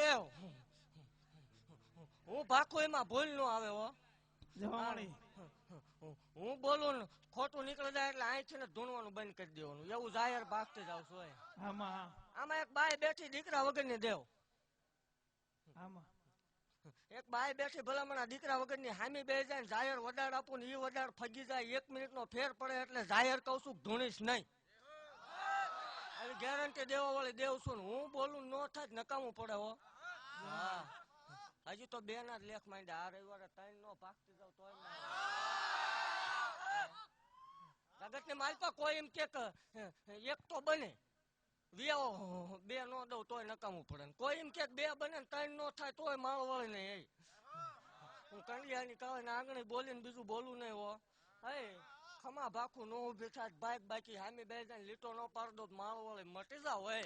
દેવ હું ભાખું એમાં ભૂલ નો આવે હો. બોલું ને ખોટું નીકળે જાય એટલે અહીંથી ને ધૂણવાનું બંધ કરી દેવાનું. એવું જાહેર ભાગતી જાવ છો આમાં. એક બાય બેઠી દીકરા વગરની દેવ એક બાય બેઠી ભલામણા દીકરા વગરની હામી બે જાય જાહેર વડાડ આપું ને ઈ વડાડ ફગી જાય. એક મિનિટ નો ફેર પડે એટલે જાહેર કઉ છું ધૂણીશ નહીં. આવી ગેરંટી દેવા વાળી દેવ છું હું બોલું નો થાય તો નકામું પડે હો. હા. હજી તો બે જ લેખ માંડ્યા. આ રવિવારે ત્રણ નો ભાગતી જાવ તોય જગત ને માલપા કોઈ એમ કે એક તો બને. વ્યાવો. બે નો દઉં તોય નકામું પડે. કોઈ એમ કે બે બને ત્રણ નો થાય તોય માળ વળે નહીં હું કંડિયાની કહે ને આંગળી બોલીને બીજું બોલું નહીં હો. હે. ખમા ભાખું નો ઊભી થાય. બાઈક બાકી હામી બે લીટો નો પાડ દો માળ મટી જાવ, હે.